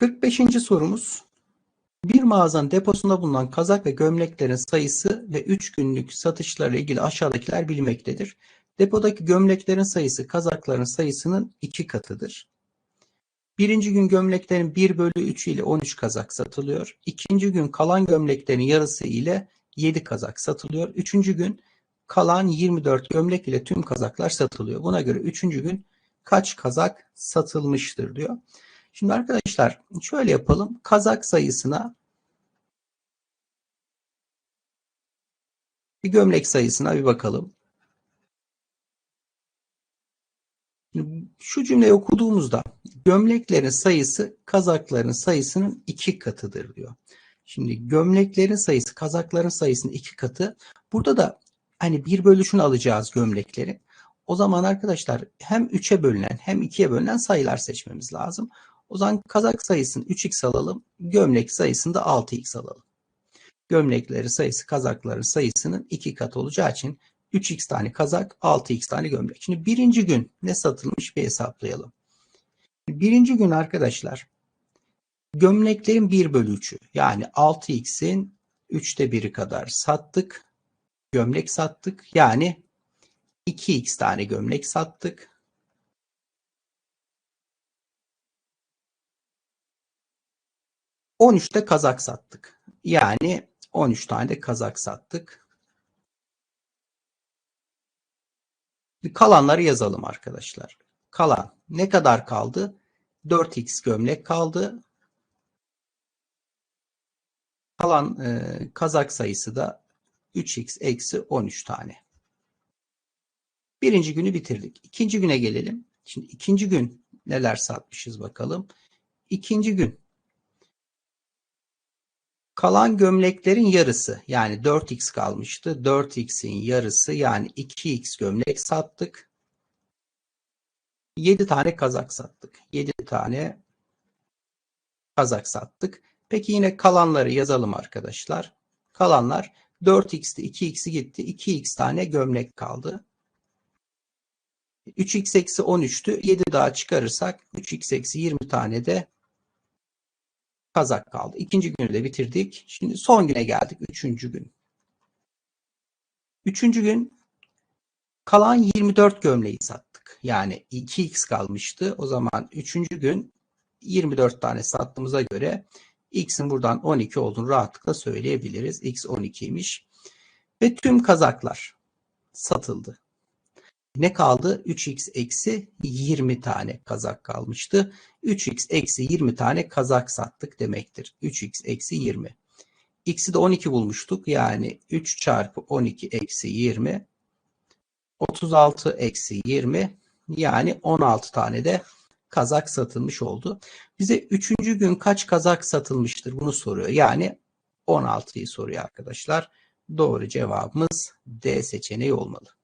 45. sorumuz. Bir mağazanın deposunda bulunan kazak ve gömleklerin sayısı ve 3 günlük satışlarla ilgili aşağıdakiler bilinmektedir. Depodaki gömleklerin sayısı kazakların sayısının 2 katıdır. Birinci gün gömleklerin 1 bölü 3 ile 13 kazak satılıyor. İkinci gün kalan gömleklerin yarısı ile 7 kazak satılıyor. Üçüncü gün kalan 24 gömlek ile tüm kazaklar satılıyor. Buna göre üçüncü gün kaç kazak satılmıştır diyor. Şimdi arkadaşlar şöyle yapalım. Kazak sayısına bir gömlek sayısına bir bakalım. Şu cümleyi okuduğumuzda gömleklerin sayısı kazakların sayısının iki katıdır diyor. Şimdi gömleklerin sayısı kazakların sayısının iki katı. Burada da hani bir bölüşünü alacağız gömlekleri. O zaman arkadaşlar hem 3'e bölünen hem 2'ye bölünen sayılar seçmemiz lazım. O zaman kazak sayısını 3x alalım. Gömlek sayısını da 6x alalım. Gömlekleri sayısı kazakların sayısının 2 katı olacağı için 3x tane kazak 6x tane gömlek. Şimdi birinci gün ne satılmış bir hesaplayalım. Birinci gün arkadaşlar gömleklerin 1 bölü 3'ü yani 6x'in 3'te 1'i kadar sattık. Gömlek sattık. Yani 2x tane gömlek sattık. On üçte kazak sattık. Yani 13 tane de kazak sattık. Kalanları yazalım arkadaşlar. Kalan ne kadar kaldı? 4x gömlek kaldı. Kalan e, kazak sayısı da 3x eksi 13 tane. Birinci günü bitirdik. İkinci güne gelelim. Şimdi ikinci gün neler satmışız bakalım. İkinci gün kalan gömleklerin yarısı yani 4x kalmıştı. 4x'in yarısı yani 2x gömlek sattık. 7 tane kazak sattık. 7 tane kazak sattık. Peki yine kalanları yazalım arkadaşlar. Kalanlar 4x'ti 2x'i gitti. 2x tane gömlek kaldı. 3x eksi 13'tü. 7 daha çıkarırsak 3x eksi 20 tane de kazak kaldı. İkinci günü de bitirdik. Şimdi son güne geldik. Üçüncü gün. Üçüncü gün kalan 24 gömleği sattık. Yani 2x kalmıştı. O zaman üçüncü gün 24 tane sattığımıza göre x'in buradan 12 olduğunu rahatlıkla söyleyebiliriz. x 12'ymiş. Ve tüm kazaklar satıldı. Ne kaldı? 3x eksi 20 tane kazak kalmıştı. 3x eksi 20 tane kazak sattık demektir. 3x eksi 20. X'i de 12 bulmuştuk. Yani 3 çarpı 12 eksi 20. 36 eksi 20. Yani 16 tane de kazak satılmış oldu. Bize 3. gün kaç kazak satılmıştır bunu soruyor. Yani 16'yı soruyor arkadaşlar. Doğru cevabımız D seçeneği olmalı.